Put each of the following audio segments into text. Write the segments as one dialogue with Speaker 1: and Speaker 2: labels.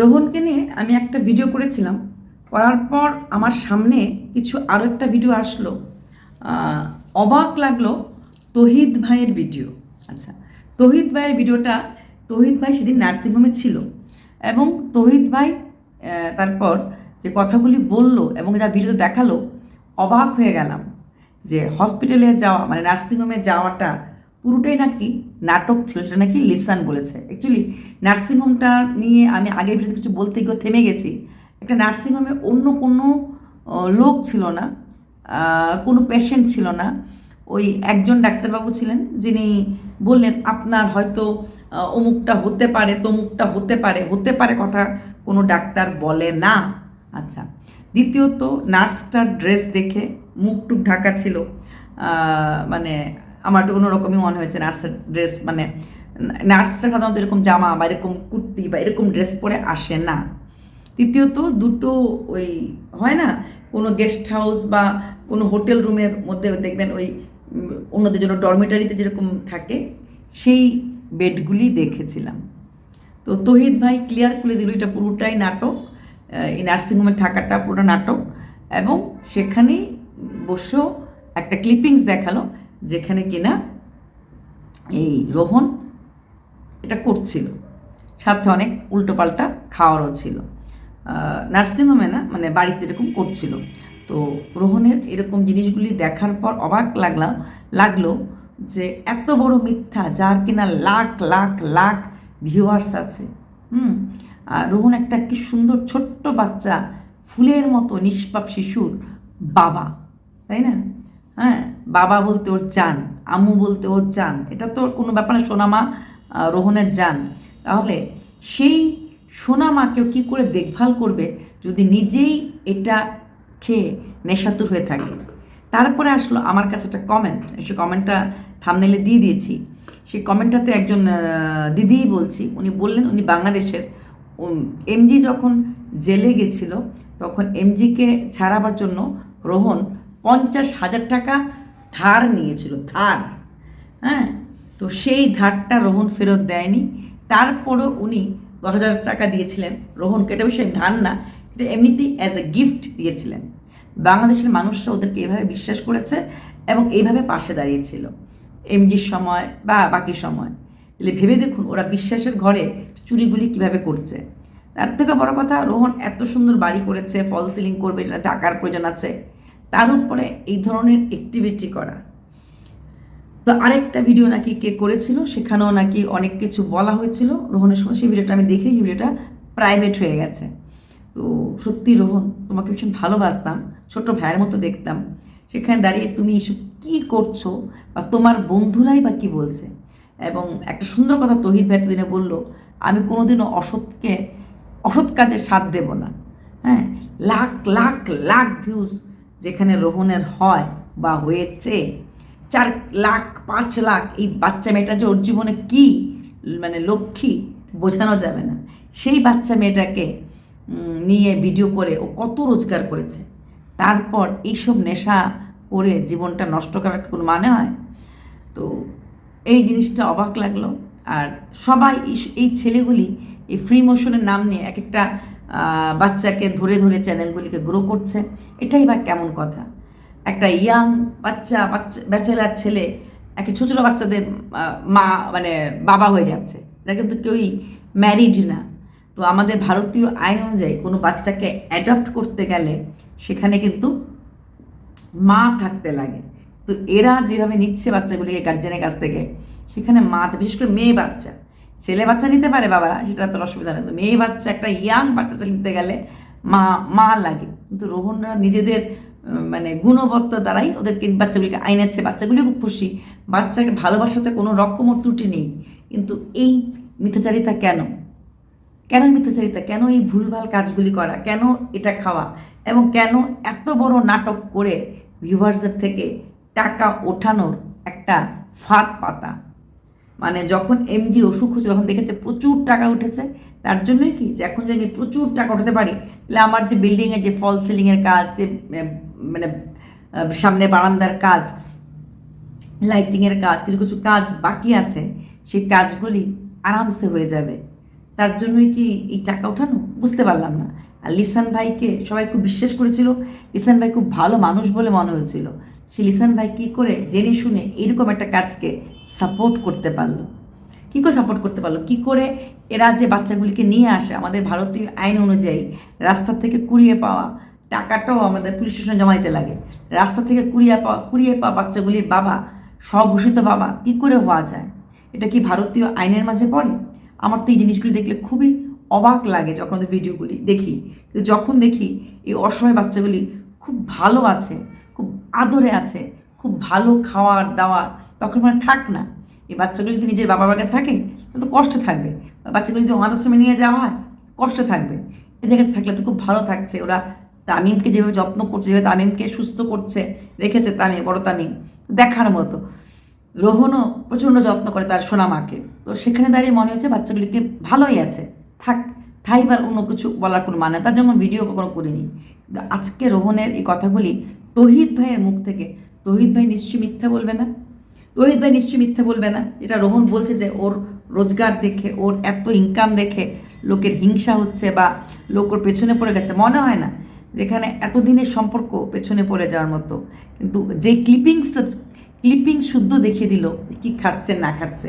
Speaker 1: রোহনকে নিয়ে আমি একটা ভিডিও করেছিলাম। করার পর আমার সামনে কিছু আরও একটা ভিডিও আসলো। অবাক লাগল তহিদ ভাইয়ের ভিডিও আচ্ছা তহিদ ভাইয়ের ভিডিওটা তহিদ ভাই সেদিন নার্সিংহোমে ছিল এবং তহিদ ভাই তারপর যে কথাগুলি বলল এবং যা ভিডিও দেখাল, অবাক হয়ে গেলাম যে হসপিটালে যাওয়া মানে নার্সিংহোমে যাওয়াটা পুরোটাই নাকি নাটক ছিল, সেটা নাকি লিসান বলেছে। অ্যাকচুয়ালি নার্সিংহোমটা নিয়ে আমি আগের ভিডিওতে কিছু বলতে গিয়ে থেমে গেছি। একটা নার্সিংহোমে অন্য কোনো লোক ছিল না কোনো পেশেন্ট ছিল না। ওই একজন ডাক্তারবাবু ছিলেন, যিনি বললেন, আপনার হয়তো অমুকটা হতে পারে, তমুকটা হতে পারে হতে পারে কথা কোনো ডাক্তার বলে না। আচ্ছা দ্বিতীয়ত নার্সটার ড্রেস দেখে মুখ টুক ঢাকা ছিল মানে আমার অন্যরকমই মনে হয়েছে নার্সের ড্রেস মানে নার্সরা সাধারণত এরকম জামা বা এরকম কুর্তি বা এরকম ড্রেস পরে আসে না। তৃতীয়ত, দুটো ওই হয় না, কোনো গেস্ট হাউস বা কোনো হোটেল রুমের মধ্যে দেখবেন ওই অন্যদের জন্য ডরমেটারিতে যেরকম থাকে, সেই বেডগুলি দেখেছিলাম। তো তহিদ ভাই ক্লিয়ার করে দিল, এটা পুরোটাই নাটক এই নার্সিংহোমে থাকাটা পুরোটা নাটক। এবং সেখানেই বসেও একটা ক্লিপিংস দেখাল। যেখানে কিনা এই রোহন এটা করছিল। সাথে অনেক উল্টোপাল্টা খাওয়ারও ছিল। নার্সিংহোমে না মানে বাড়িতে এরকম করছিল। তো রোহনের এরকম জিনিসগুলি দেখার পর অবাক লাগলাম, লাগল যে এত বড় মিথ্যা, যার কিনা লাখ লাখ লাখ ভিউয়ার্স আছে। হুম, আর রোহন একটা কি সুন্দর ছোট্ট বাচ্চা, ফুলের মতো নিষ্পাপ শিশুর বাবা, তাই না? হ্যাঁ বাবা বলতে ওর চান, আম্মু বলতে ওর চান, এটা তো কোনো ব্যাপার না, সোনামা রোহনের যান। তাহলে সেই সোনামাকেও কি করে দেখভাল করবে যদি নিজেই এটা খেয়ে নেশাতুর হয়ে থাকে? তারপরে আসলো আমার কাছে একটা কমেন্ট সে কমেন্টটা থামনেলে দিয়ে দিয়েছি। সেই কমেন্টটাতে একজন দিদিই বলছি, উনি বললেন, উনি বাংলাদেশের এমজি যখন জেলে গেছিল, তখন এমজিকে ছাড়াবার জন্য রোহন পঞ্চাশ হাজার টাকা ধার নিয়েছিল, ধার। হ্যাঁ? তো সেই ধারটা রোহন ফেরত দেয়নি। তারপরও উনি দশ হাজার টাকা দিয়েছিলেন। রোহনকে এটা বিষয় ধার না, এটা এমনিতেই অ্যাজ এ গিফট দিয়েছিলেন। বাংলাদেশের মানুষরা ওদেরকে এভাবে বিশ্বাস করেছে এবং এইভাবে পাশে দাঁড়িয়েছিল। এমজির সময় বা বাকি সময়। তাহলে ভেবে দেখুন, ওরা বিশ্বাসের ঘরে চুরিগুলি কীভাবে করছে। তার থেকে বড় কথা, রোহন এত সুন্দর বাড়ি করেছে, ফল সিলিং করবে সেটা টাকার প্রয়োজন আছে। তার উপরে এই ধরনের অ্যাক্টিভিটি করা। তো আরেকটা ভিডিও নাকি কে করেছিল, সেখানেও নাকি অনেক কিছু বলা হয়েছিল। রোহনের সময় সেই ভিডিওটা আমি দেখে ভিডিওটা প্রাইভেট হয়ে গেছে। তো সত্যি রোহন, তোমাকে ভীষণ ভালোবাসতাম, ছোট ভাইয়ের মতো দেখতাম। সেখানে দাঁড়িয়ে তুমি এসব কী করছ বা তোমার বন্ধুরাই বা কী বলছে? এবং একটা সুন্দর কথা তহিদ ভাই দিনে বলল, আমি কোনোদিনও অসৎকে, অসৎ কাজে সাথ দেব না। হ্যাঁ লাখ লাখ লাখ ভিউজ যেখানে রোহনের হয় বা হয়েছে, চার লাখ, পাঁচ লাখ, এই বাচ্চা মেয়েটা যে ওর জীবনে কী মানে লক্ষ্মী বোঝানো যাবে না। সেই বাচ্চা মেয়েটাকে নিয়ে ভিডিও করে ও কত রোজগার করেছে। তারপর এইসব নেশা করে জীবনটা নষ্ট করার কোনো মানে হয়? তো এই জিনিসটা অবাক লাগল। আর সবাই এই- ছেলেগুলি এই ফ্রি মোশনের নাম নিয়ে এক একটা বাচ্চাকে ধরে ধরে চ্যানেলগুলিকে গ্রো করছে। এটাই বা কেমন কথা? একটা ইয়াং বাচ্চা বাচ্চা ব্যাচেলার ছেলে, একটা ছোটো ছোটো বাচ্চাদের মা মানে বাবা হয়ে যাচ্ছে। এটা কিন্তু কেউই ম্যারিড না। তো আমাদের ভারতীয় আইন অনুযায়ী কোনো বাচ্চাকে অ্যাডপ্ট করতে গেলে সেখানে কিন্তু মা থাকতে লাগে। তো এরা যেভাবে নিচ্ছে বাচ্চাগুলিকে গার্জেনের কাছ থেকে, সেখানে মা, বিশেষ করে মেয়ে বাচ্চা ছেলে বাচ্চা নিতে পারে বাবারা, সেটা তো অসুবিধা নেই। মেয়ে বাচ্চা একটা ইয়াং বাচ্চা নিতে গেলে মা মা লাগে। কিন্তু রোহনরা নিজেদের মানে গুণবত্তা দ্বারাই ওদেরকে বাচ্চাগুলিকে আইনাচ্ছে। বাচ্চাগুলিও খুব খুশি। বাচ্চাকে ভালোবাসাতে কোনো রকম ত্রুটি নেই। কিন্তু এই মিথ্যাচারিতা কেন? কেন মিথ্যাচারিতা? কেন এই ভুলভাল কাজগুলি করা? কেন এটা খাওয়া? এবং কেন এত বড় নাটক করে ভিউভার্সদের থেকে টাকা ওঠানোর একটা ফাঁদ পাতা? মানে যখন এমজির অসুখ হচ্ছে তখন দেখেছে প্রচুর টাকা উঠেছে। তার জন্যই কি যে এখন যদি আমি প্রচুর টাকা উঠাতে পারি, তাহলে আমার যে বিল্ডিংয়ের যে ফল সিলিংয়ের কাজ, যে মানে সামনে বারান্দার কাজ লাইটিংয়ের কাজ, কিছু কিছু কাজ বাকি আছে, সেই কাজগুলি আরামসে হয়ে যাবে। তার জন্যই কি এই টাকা ওঠানো বুঝতে পারলাম না। আর লিসান ভাইকে সবাই খুব বিশ্বাস করেছিল। লিসান ভাই খুব ভালো মানুষ বলে মনে হয়েছিল। সে লিসান ভাই কী করে জেনে শুনে এরকম একটা কাজকে সাপোর্ট করতে পারল? কী করে সাপোর্ট করতে পারল? কী করে এরা যে বাচ্চাগুলিকে নিয়ে আসে? আমাদের ভারতীয় আইন অনুযায়ী রাস্তা থেকে কুড়িয়ে পাওয়া টাকাটাও আমাদের পুলিশ স্টেশনে জমা দিতে লাগে। রাস্তা থেকে কুড়িয়ে পাওয়া কুড়িয়ে পাওয়া বাচ্চাগুলির বাবা, স্বঘোষিত বাবা কী করে হওয়া যায়? এটা কি ভারতীয় আইনের মাঝে পড়ে? আমার তো এই জিনিসগুলি দেখলে খুবই অবাক লাগে যখন ভিডিওগুলি দেখি। যখন দেখি এই অসহায় বাচ্চাগুলি খুব ভালো আছে আদরে আছে, খুব ভালো খাওয়ার দাওয়ার, তখন মানে থাক না। এই বাচ্চাগুলো যদি নিজের বাবা মার কাছে থাকে, তাহলে তো কষ্ট থাকবে। বাচ্চাগুলো যদি অনাথ আশ্রমে নিয়ে যাওয়া হয়, কষ্ট থাকবে। এদের কাছে থাকলে তো খুব ভালো থাকছে। ওরা তামিমকে যেভাবে যত্ন করছে, যেভাবে তামিমকে সুস্থ করছে, রেখেছে তামিম, বড় তামিম দেখার মতো। রোহনও প্রচণ্ড যত্ন করে তার সোনামাকে। তো সেখানে দাঁড়িয়ে মনে হচ্ছে বাচ্চাগুলিকে ভালোই আছে। থাক থাইবার অন্য কিছু বলার কোনো মানে তার জন্য ভিডিও কখনো করিনি। আজকে রোহনের এই কথাগুলি তহিদ ভাইয়ের মুখ থেকে। তহিদ ভাই নিশ্চয়ই মিথ্যা বলবে না। তহিদ ভাই নিশ্চয়ই মিথ্যা বলবে না। যেটা রোহন বলছে যে, ওর রোজগার দেখে, ওর এত ইনকাম দেখে লোকের হিংসা হচ্ছে বা লোক ওর পেছনে পড়ে গেছে। মনে হয় না, যেখানে এতদিনের সম্পর্ক পেছনে পড়ে যাওয়ার মতো। কিন্তু যে ক্লিপিংসটা ক্লিপিংস শুদ্ধ দেখিয়ে দিল, কি খাচ্ছে, না খাচ্ছে।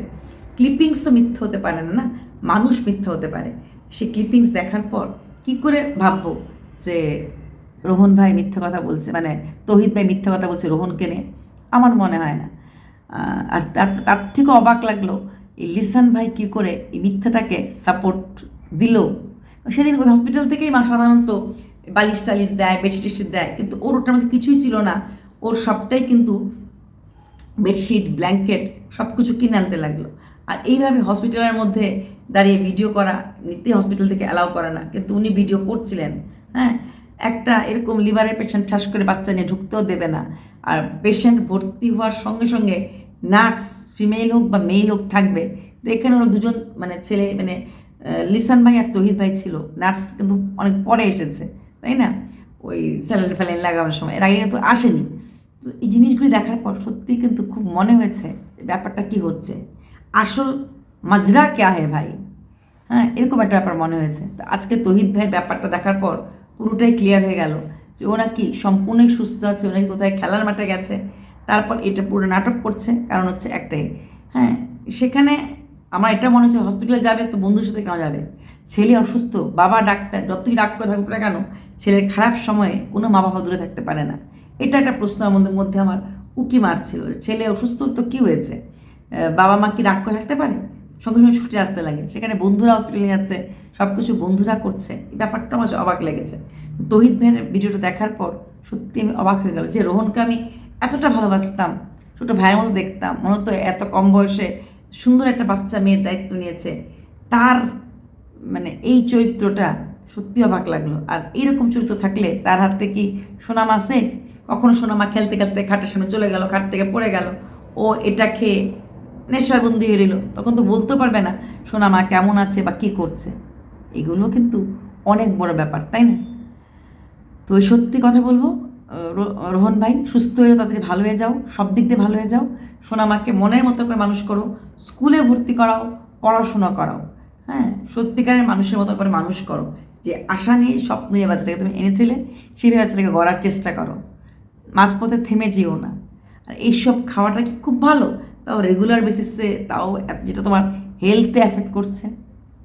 Speaker 1: ক্লিপিংস তো মিথ্যা হতে পারে না না? মানুষ মিথ্যা হতে পারে। সে ক্লিপিংস দেখার পর কি করে ভাববো যে রোহন ভাই মিথ্যা কথা বলছে মানে তহিদ ভাই মিথ্যা কথা বলছে রোহনকে নিয়ে, আমার মনে হয় না। আর তার তার থেকে অবাক লাগল, এই লিসান ভাই কী করে এই মিথ্যাটাকে সাপোর্ট দিল? সেদিন ওই হসপিটাল থেকেই মা সাধারণত বালিশ টালিশ দেয় বেডশিট দেয়, কিন্তু ওর ওটার মধ্যে কিছুই ছিল না। ওর সবটাই কিন্তু বেডশিট ব্ল্যাঙ্কেট সব কিছু কিনে আনতে লাগল। আর এইভাবে হসপিটালের মধ্যে দাঁড়িয়ে ভিডিও করা, নিতে হসপিটাল থেকে অ্যালাউ করে না, কিন্তু উনি ভিডিও করছিলেন হ্যাঁ? একটা এরকম লিভারের পেশেন্ট ঠাস করে বাচ্চা নিয়ে ঢুকতেও দেবে না। আর পেশেন্ট ভর্তি হওয়ার সঙ্গে সঙ্গে নার্স ফিমেল হোক বা মেল হোক থাকবে, তো এখানে ওরা দুজন মানে ছেলে মানে লিসান ভাই আর তহিদ ভাই ছিল। নার্স কিন্তু অনেক পরে এসেছে, তাই না? ওই স্যালাইন ফ্যালাইন লাগানোর সময়। এর আগে কিন্তু আসেনি। তো এই জিনিসগুলি দেখার পর সত্যিই কিন্তু খুব মনে হয়েছে ব্যাপারটা কি হচ্ছে। আসল মাজরা কে হে ভাই। হ্যাঁ এরকম একটা ব্যাপার মনে হয়েছে। তো আজকে তহিদ ভাইয়ের ব্যাপারটা দেখার পর পুরোটাই ক্লিয়ার হয়ে গেল যে ও নাকি সম্পূর্ণই সুস্থ আছে ও নাকি কোথায় খেলার মাঠে গেছে। তারপর এটা পুরো নাটক করছে, কারণ হচ্ছে একটাই হ্যাঁ সেখানে আমার এটা মনে হচ্ছে হসপিটালে যাবে তো বন্ধুর সাথে কেন যাবে? ছেলে অসুস্থ, বাবা ডাক্তার, যতই ডাক করে থাকুক না কেন, ছেলের খারাপ সময়ে কোনো মা বাবা দূরে থাকতে পারে না। এটা একটা প্রশ্ন আমাদের মধ্যে আমার উকি মারছিল ছেলে অসুস্থ তো কী হয়েছে? বাবা মা কি রাগ করে থাকতে পারে? সঙ্গে সঙ্গে ছুটে আসতে লাগে। সেখানে বন্ধুরা হসপিটালে যাচ্ছে সব কিছু বন্ধুরা করছে। এই ব্যাপারটা আমার অবাক লেগেছে। তহিদ ভাইয়ের ভিডিওটা দেখার পর সত্যি আমি অবাক হয়ে গেল যে রোহনকে আমি এতটা ভালোবাসতাম, ছোটো ভাইয়ের মতো দেখতাম, মনে হতো এত কম বয়সে সুন্দর একটা বাচ্চা মেয়ের দায়িত্ব নিয়েছে। তার মানে এই চরিত্রটা সত্যি অবাক লাগল। আর এইরকম চরিত্র থাকলে তার হাত থেকে কি সোনামা সেফ কখনো সোনামা খেলতে খেলতে খাটের সামনে চলে গেল, খাট থেকে পড়ে গেল, ও এটা খেয়ে নেশার বন্দি হয়ে তখন তো বলতে পারবে না সোনামা কেমন আছে বা কী করছে। এগুলো কিন্তু অনেক বড় ব্যাপার, তাই না? তো সত্যি কথা বলব রোহন ভাই, সুস্থ হয়ে তাড়াতাড়ি ভালো হয়ে যাও, সব দিক দিয়ে ভালো হয়ে যাও। সোনামাকে মনের মতো করে মানুষ করো, স্কুলে ভর্তি করাও, পড়াশোনা করাও হ্যাঁ? সত্যিকারের মানুষের মতো করে মানুষ করো, যে আশা নিয়ে স্বপ্ন নিয়ে বাচ্চাটাকে তুমি এনেছিলে সেইভাবে বাচ্চাটাকে গড়ার চেষ্টা করো। মাঝপথে থেমে যেও না। আর এইসব খাওয়াটা কি খুব ভালো? তাও রেগুলার বেসিসে তাও যেটা তোমার হেলথে অ্যাফেক্ট করছে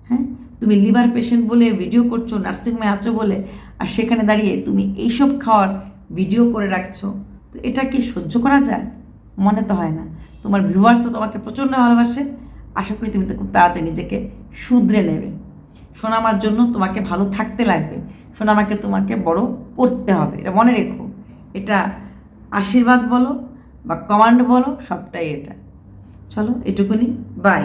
Speaker 1: হ্যাঁ? তুমি লিভার পেশেন্ট বলে ভিডিও করছ নার্সিংহোমে আছো বলে, আর সেখানে দাঁড়িয়ে তুমি এইসব খাওয়ার ভিডিও করে রাখছো, তো এটা কি সহ্য করা যায়? মনে তো হয় না। তোমার ভিউয়ার্স তো তোমাকে প্রচণ্ড ভালোবাসে। আশা করি তুমি তো খুব তাড়াতাড়ি নিজেকে শুধরে নেবে। সোনামার জন্য তোমাকে ভালো থাকতে লাগবে। সোনামাকে তোমাকে বড় করতে হবে। এটা মনে রেখো। এটা আশীর্বাদ বলো বা কমান্ড বলো, সবটাই এটা। চলো, এটুকুনি। বাই